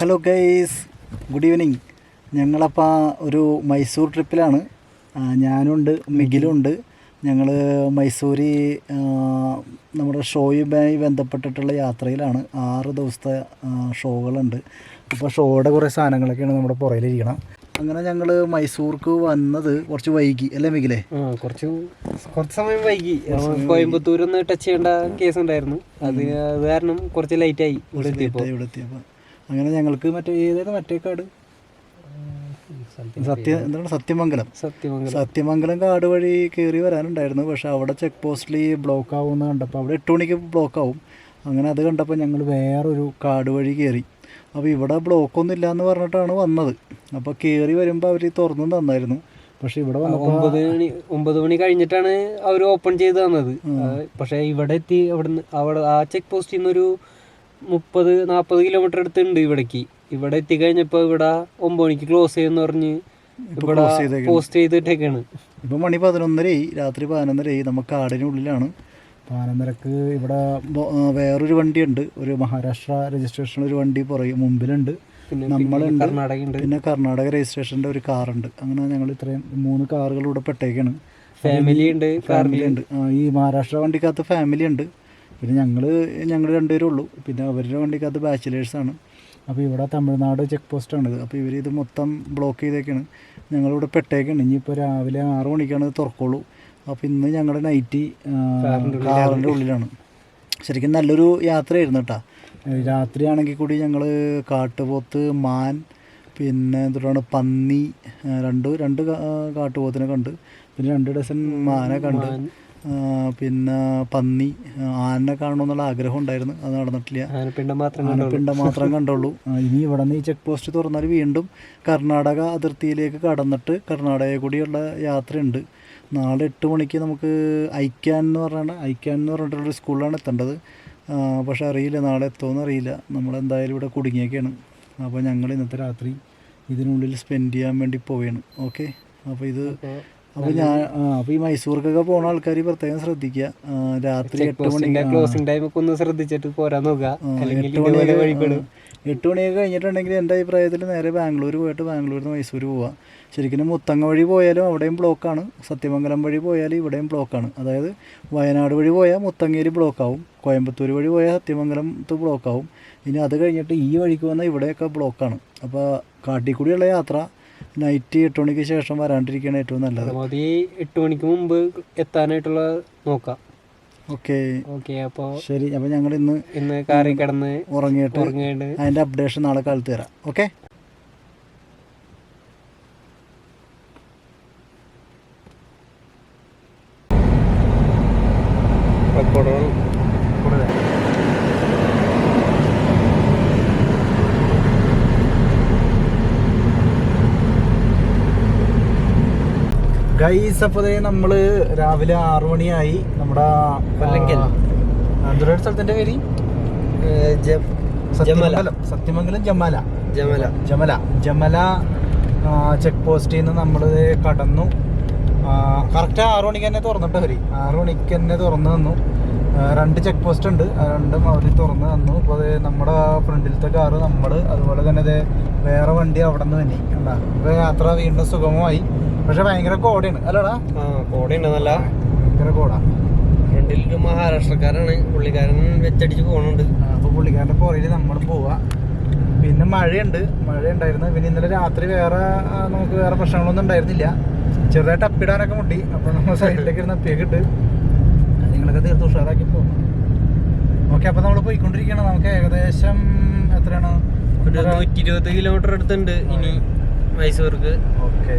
Hello guys good evening ഞങ്ങളപ്പോൾ ഒരു മൈസൂർ ട്രിപ്പിലാണ് ഞാനുണ്ട് മിഗിലുണ്ട്. ഞങ്ങൾ മൈസൂരി നമ്മുടെ ഷോയുമായി ബന്ധപ്പെട്ടിട്ടുള്ള യാത്രയിലാണ്. ആറ് ദിവസത്തെ ഷോകളുണ്ട്. അപ്പോൾ ഷോയുടെ കുറേ സാധനങ്ങളൊക്കെയാണ് നമ്മുടെ പുറയിലിരിക്കണം. അങ്ങനെ ഞങ്ങൾ മൈസൂർക്ക് വന്നത് കുറച്ച് വൈകി. അല്ലേ മികിലേ കുറച്ച് കുറച്ച് സമയം വൈകി. കോയമ്പത്തൂർ ഒന്ന് ടച്ച് ചെയ്യേണ്ട കേസ് ഉണ്ടായിരുന്നു അത് കാരണം കുറച്ച് ലൈറ്റായി ഇവിടെ എത്തിയപ്പോൾ ഇവിടെ എത്തിയപ്പോൾ അങ്ങനെ ഞങ്ങൾക്ക് മറ്റേ ഏതായിരുന്നു മറ്റേ കാട്? സത്യ എന്താണ്? സത്യമംഗലം. സത്യമംഗലം. സത്യമംഗലം കാട് വഴി കയറി വരാനുണ്ടായിരുന്നു. പക്ഷെ അവിടെ ചെക്ക് പോസ്റ്റിൽ ബ്ലോക്ക് ആവുമെന്ന് കണ്ടപ്പോൾ അവിടെ എട്ട് മണിക്ക് ബ്ലോക്ക് ആവും. അങ്ങനെ അത് കണ്ടപ്പോൾ ഞങ്ങൾ വേറൊരു കാട് വഴി കയറി അപ്പോൾ ഇവിടെ ബ്ലോക്കൊന്നും ഇല്ല എന്ന് പറഞ്ഞിട്ടാണ് വന്നത്. അപ്പോൾ കയറി വരുമ്പോൾ അവർ തുറന്നു തന്നായിരുന്നു. പക്ഷെ ഇവിടെ ഒമ്പത് മണി ഒമ്പത് മണി കഴിഞ്ഞിട്ടാണ് അവർ ഓപ്പൺ ചെയ്ത് തന്നത്. പക്ഷേ ഇവിടെ എത്തി അവിടുന്ന് അവിടെ ആ ചെക്ക് പോസ്റ്റിൽ നിന്ന് ഒരു മുപ്പത് നാൽപ്പത് കിലോമീറ്റർ അടുത്തുണ്ട് ഇവിടേക്ക്. ഇവിടെ എത്തിക്കഴിഞ്ഞപ്പോൾ ഇവിടെ ഒമ്പത് മണിക്ക് ക്ലോസ് ചെയ്യുമെന്ന് പറഞ്ഞ് ഇവിടെ. പോസ്റ്റ് ചെയ്തിട്ടേക്കാണ്. ഇപ്പം മണി പതിനൊന്നരയായി. രാത്രി പതിനൊന്നരയായി. നമ്മൾ കാടിനുള്ളിലാണ്. പതിനൊന്നരക്ക് ഇവിടെ വേറൊരു വണ്ടിയുണ്ട്. ഒരു മഹാരാഷ്ട്ര രജിസ്ട്രേഷൻ ഒരു വണ്ടി പുറകെ മുമ്പിലുണ്ട്. നമ്മളുണ്ട്. പിന്നെ കർണാടക രജിസ്ട്രേഷന്റെ ഒരു കാറുണ്ട്. അങ്ങനെ ഞങ്ങൾ ഇത്രയും മൂന്ന് കാറുകൾ ഇവിടെ പെട്ടേക്കാണ്. ഫാമിലി ഉണ്ട് ഫാമിലി ഉണ്ട്. ആ, ഈ മഹാരാഷ്ട്ര വണ്ടിക്കകത്ത് ഫാമിലി ഉണ്ട്. പിന്നെ ഞങ്ങൾ ഞങ്ങൾ രണ്ടുപേരേ ഉള്ളൂ. പിന്നെ അവരുടെ വണ്ടിക്കകത്ത് ബാച്ചിലേഴ്സാണ് അപ്പോൾ ഇവിടെ തമിഴ്നാട് ചെക്ക് പോസ്റ്റാണ് അപ്പോൾ ഇവർ ഇത് മൊത്തം ബ്ലോക്ക് ചെയ്തേക്കാണ്. ഞങ്ങളിവിടെ പെട്ടേക്കാണ്. ഇനിയിപ്പോൾ രാവിലെ ആറ് മണിക്കാണ് തുറക്കുള്ളൂ. അപ്പോൾ ഇന്ന് ഞങ്ങളുടെ നൈറ്റ് കാറിന്റെ ഉള്ളിലാണ്. ശരിക്കും നല്ലൊരു യാത്രയായിരുന്നു കേട്ടോ രാത്രിയാണെങ്കിൽ കൂടി ഞങ്ങൾ കാട്ടുപോത്ത് മാൻ പിന്നെ എന്തുകൊണ്ടാണ് പന്നി രണ്ട് രണ്ട് കാട്ടുപോത്തിനെ കണ്ട്. പിന്നെ രണ്ട് ഡസൻ മാനെ കണ്ട്. പിന്നെ പന്നി ആനനെ കാണണമെന്നുള്ള ആഗ്രഹം ഉണ്ടായിരുന്നു. അത് നടന്നിട്ടില്ല. ആനപ്പിണ്ടം മാത്രം ആനപ്പിണ്ടം മാത്രം കണ്ടുള്ളൂ. ഇനി ഇവിടെ നിന്ന് ഈ ചെക്ക് പോസ്റ്റ് തുറന്നാൽ വീണ്ടും കർണാടക അതിർത്തിയിലേക്ക് കടന്നിട്ട് കർണാടകയിൽ കൂടിയുള്ള യാത്രയുണ്ട്. നാളെ എട്ട് മണിക്ക് നമുക്ക് ഐക്യാൻ എന്ന് പറഞ്ഞാൽ ഐക്യാൻ എന്ന് പറഞ്ഞിട്ടുള്ളൊരു സ്കൂളിലാണ് എത്തേണ്ടത്. പക്ഷെ അറിയില്ല നാളെ എത്തുമെന്ന് അറിയില്ല. നമ്മളെന്തായാലും ഇവിടെ കുടുങ്ങിയൊക്കെയാണ് അപ്പോൾ ഞങ്ങൾ ഇന്നത്തെ രാത്രി ഇതിനുള്ളിൽ സ്പെൻഡ് ചെയ്യാൻ വേണ്ടി പോവുകയാണ്. ഓക്കെ അപ്പോൾ ഇത് അപ്പോൾ ഞാൻ ആ, അപ്പോൾ ഈ മൈസൂർക്കൊക്കെ പോണ ആൾക്കാർ പ്രത്യേകം ശ്രദ്ധിക്കുക രാത്രി എട്ട് മണിക്ക് ക്ലോസിംഗ് ടൈമൊക്കെ ഒക്കെ ഒന്ന് ശ്രദ്ധിച്ചിട്ട് പോരാൻ നോക്കുക എട്ട് മണിയൊക്കെ കഴിഞ്ഞിട്ടുണ്ടെങ്കിൽ എന്റെ അഭിപ്രായത്തിൽ നേരെ ബാംഗ്ലൂർ പോയിട്ട് ബാംഗ്ലൂരിൽ നിന്ന് മൈസൂർ പോവാം. ശരിക്കും മുത്തങ്ങ വഴി പോയാലും അവിടെയും ബ്ലോക്കാണ് സത്യമംഗലം വഴി പോയാലും ഇവിടെയും ബ്ലോക്കാണ് അതായത് വയനാട് വഴി പോയാൽ മുത്തങ്ങേരി ബ്ലോക്കാവും കോയമ്പത്തൂർ വഴി പോയാൽ സത്യമംഗലത്ത് ബ്ലോക്കാവും ഇനി അത് കഴിഞ്ഞിട്ട് ഈ വഴിക്ക് വന്നാൽ ഇവിടെയൊക്കെ ബ്ലോക്കാണ് അപ്പോൾ കാട്ടിക്കൂടിയുള്ള യാത്ര നൈറ്റ് എട്ട് മണിക്ക് ശേഷം വരാണ്ടിരിക്കുകയാണ് ഏറ്റവും നല്ലത്. പരമാവധി എട്ട് മണിക്ക് മുമ്പ് എത്താനായിട്ടുള്ള നോക്കാം. ഓക്കെ. ഓക്കെ അപ്പോൾ ശരി അപ്പോൾ ഞങ്ങൾ ഇന്ന് ഇന്ന് കാറി കിടന്ന് ഉറങ്ങിയിട്ട് ഉറങ്ങിയിട്ട് അതിന്റെ അപ്ഡേഷൻ നാളെ കാലത്ത് തരാം. ഓക്കെ? ഗൈസ് അപ്പോൾ നമ്മൾ രാവിലെ ആറു മണിയായി. നമ്മുടെ അല്ലെങ്കിൽ എന്തൊരു സ്ഥലത്തിന്റെ പേര്? സത്യമംഗലം. സത്യമംഗലം ജമാല. ജമല. ജമല. ജമല ചെക്ക് പോസ്റ്റിൽ നിന്ന് നമ്മൾ കടന്നു. കറക്റ്റ് ആറു മണിക്ക് തന്നെ തുറന്നിട്ട് വരി ആറു മണിക്ക് തന്നെ തുറന്നു തന്നു. രണ്ട് ചെക്ക് പോസ്റ്റ് ഉണ്ട്. രണ്ടും അവർ തുറന്നു തന്നു. അപ്പോൾ അത് നമ്മുടെ ഫ്രണ്ടിലത്തെ കാറ് നമ്മൾ അതുപോലെ തന്നെ അത് വേറെ വണ്ടി അവിടെ നിന്ന് തന്നെ ഉണ്ടാകും അപ്പോൾ യാത്ര വീണ്ടും സുഗമമായി. പക്ഷെ ഭയങ്കര കോടയാണ്. അല്ലടാ? ആ കോടയുണ്ട് നല്ല. ഭയങ്കര കോടാ. ഫ്രണ്ടിൽ ഒരു മഹാരാഷ്ട്രക്കാരാണ് പുള്ളിക്കാരൻ വെച്ചടിച്ച് പോകുന്നുണ്ട് അപ്പൊ പുള്ളിക്കാരന്റെ പുറകിൽ നമ്മൾ പോവാ. പിന്നെ മഴയുണ്ട്. മഴയുണ്ടായിരുന്നു. പിന്നെ ഇന്നലെ രാത്രി വേറെ നമുക്ക് വേറെ പ്രശ്നങ്ങളൊന്നും ഉണ്ടായിരുന്നില്ല. ചെറുതായിട്ട് അപ്പിടാനൊക്കെ മുട്ടി. അപ്പോൾ നമ്മൾ സൈഡിലേക്ക് ഇരുന്ന് അപ്പിയൊക്കെ നിങ്ങളൊക്കെ തീർത്ത് ഉഷാറാക്കി പോകും ഓക്കെ അപ്പോൾ നമ്മൾ പോയിക്കൊണ്ടിരിക്കുകയാണ്. നമുക്ക് ഏകദേശം എത്രയാണ്? ഒരു നൂറ്റി ഇരുപത് കിലോമീറ്റർ അടുത്തുണ്ട്. ഇനി മൈസൂർക്ക്. ഓക്കെ.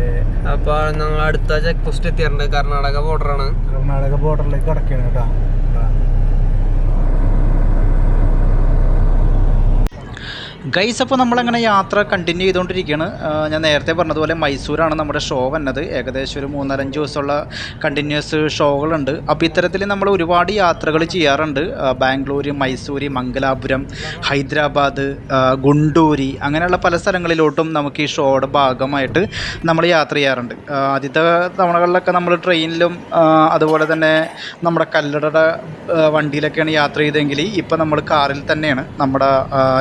അപ്പൊ ഞങ്ങൾ അടുത്ത ചെക്ക് പോസ്റ്റ് എത്തിയിട്ടുണ്ട്. കർണാടക ബോർഡറാണ് കർണാടക ബോർഡറിലേക്ക് കിടക്കുകയാണ് കേട്ടോ ഇതാ. ഗൈസ് അപ്പോൾ നമ്മളങ്ങനെ യാത്ര കണ്ടിന്യൂ ചെയ്തുകൊണ്ടിരിക്കുകയാണ്. ഞാൻ നേരത്തെ പറഞ്ഞതുപോലെ മൈസൂരാണ് നമ്മുടെ ഷോ വന്നത്. ഏകദേശം ഒരു മൂന്നരഞ്ച് ദിവസമുള്ള കണ്ടിന്യൂസ് ഷോകളുണ്ട് അപ്പോൾ ഇത്തരത്തിൽ നമ്മൾ ഒരുപാട് യാത്രകൾ ചെയ്യാറുണ്ട്. ബാംഗ്ലൂർ മൈസൂർ മംഗലാപുരം ഹൈദരാബാദ് ഗുണ്ടൂരി അങ്ങനെയുള്ള പല സ്ഥലങ്ങളിലോട്ടും നമുക്ക് ഈ ഷോയുടെ ഭാഗമായിട്ട് നമ്മൾ യാത്ര ചെയ്യാറുണ്ട്. ആദ്യത്തെ തവണകളിലൊക്കെ നമ്മൾ ട്രെയിനിലും അതുപോലെ തന്നെ നമ്മുടെ കല്ലടയുടെ വണ്ടിയിലൊക്കെയാണ് യാത്ര ചെയ്തതെങ്കിൽ ഇപ്പോൾ നമ്മൾ കാറിൽ തന്നെയാണ് നമ്മുടെ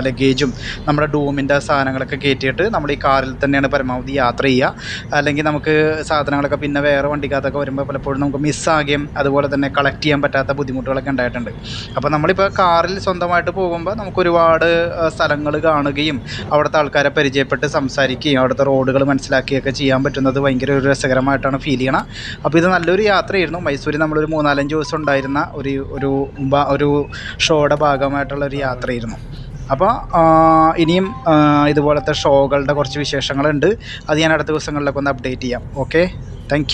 ലഗേജും നമ്മുടെ ഡൂമിന്റെ സാധനങ്ങളൊക്കെ കയറ്റിയിട്ട് നമ്മൾ ഈ കാറിൽ തന്നെയാണ് പരമാവധി യാത്ര ചെയ്യുക. അല്ലെങ്കിൽ നമുക്ക് സാധനങ്ങളൊക്കെ പിന്നെ വേറെ വണ്ടിക്കകത്തൊക്കെ വരുമ്പോൾ പലപ്പോഴും നമുക്ക് മിസ്സാകുകയും അതുപോലെ തന്നെ കളക്ട് ചെയ്യാൻ പറ്റാത്ത ബുദ്ധിമുട്ടുകളൊക്കെ ഉണ്ടായിട്ടുണ്ട്. അപ്പോൾ നമ്മളിപ്പോൾ കാറിൽ സ്വന്തമായിട്ട് പോകുമ്പോൾ നമുക്ക് ഒരുപാട് സ്ഥലങ്ങൾ കാണുകയും അവിടുത്തെ ആൾക്കാരെ പരിചയപ്പെട്ട് സംസാരിക്കുകയും അവിടുത്തെ റോഡുകൾ മനസ്സിലാക്കുകയൊക്കെ ചെയ്യാൻ പറ്റുന്നത് ഭയങ്കര ഒരു രസകരമായിട്ടാണ് ഫീൽ ചെയ്യണം. അപ്പോൾ ഇത് നല്ലൊരു യാത്രയായിരുന്നു. മൈസൂരിൽ നമ്മളൊരു മൂന്നാലഞ്ച് ദിവസം ഉണ്ടായിരുന്ന ഒരു ഒരു ഒരു ഷോയുടെ ഭാഗമായിട്ടുള്ള ഒരു യാത്രയായിരുന്നു. അപ്പോൾ ഇനിയും ഇതുപോലത്തെ ഷോകളുടെ കുറച്ച് വിശേഷങ്ങളുണ്ട്. അത് ഞാൻ അടുത്ത ദിവസങ്ങളിലൊക്കെ ഒന്ന് അപ്ഡേറ്റ് ചെയ്യാം. Okay thank